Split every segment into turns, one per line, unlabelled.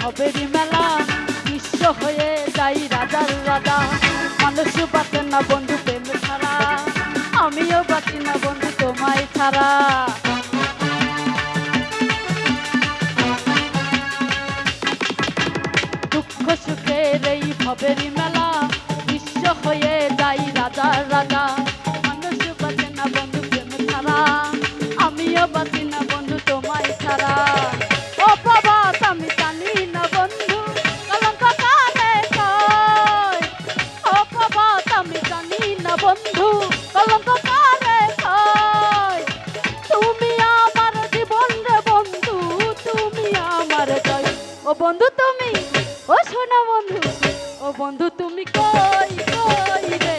ভবেরি মেলা, বিশ্ব হয়ে যাই রাজার রাজা। মানুষ বাঁচে না বন্ধু প্রেম ছাড়া, আমিও বাঁচি না বন্ধু তোমায় ছাড়া। দুঃখ সুখের এই ভবেরি মেলা, বিশ্ব হয়ে যাই রাজার রাজা। ও বন্ধু তুমি, ও শোনা বন্ধু, ও বন্ধু তুমি কই কই রে?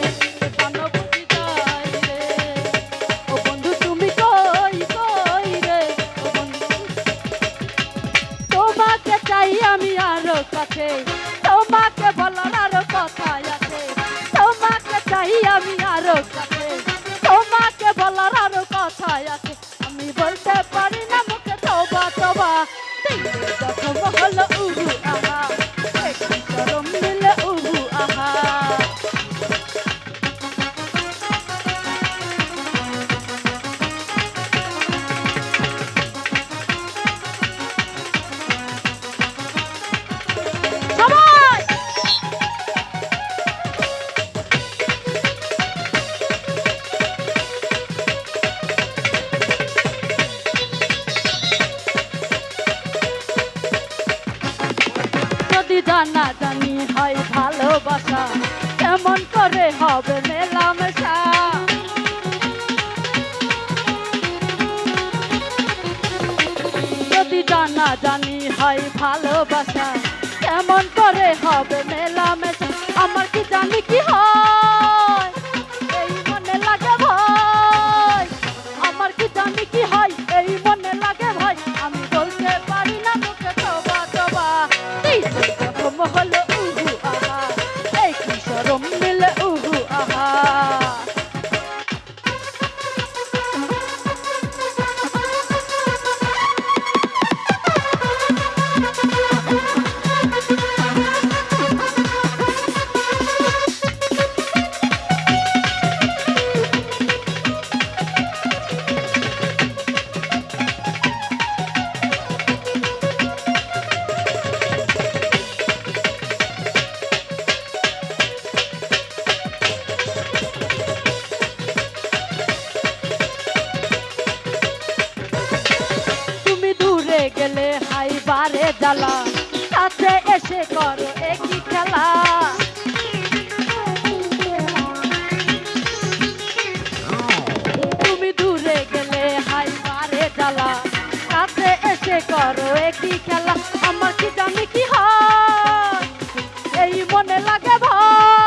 তোমাকে চাই আমি আরও কাছে তোমাকে বলার আরও কথা আছে। তোমাকে চাই আমি আরও কাছে তোমাকে বলার আরও কথা আছে। জানা জানি হয় ভালোবাসা। কেমন করে হবে মেলামেশা? যদি জানা জানি হয় ভালোবাসা, কেমন করে হবে মেলামেশা? আমার কি জানি কি হয়? গেলে হাই বারে জ্বালা কাছে এসে করো একই খেলা। তুমি দূরে গেলে হাই পারে ডালা। কাছে এসে করো একই খেলা। আমার কি জানি কি হয়? এই মনে লাগে ভয়।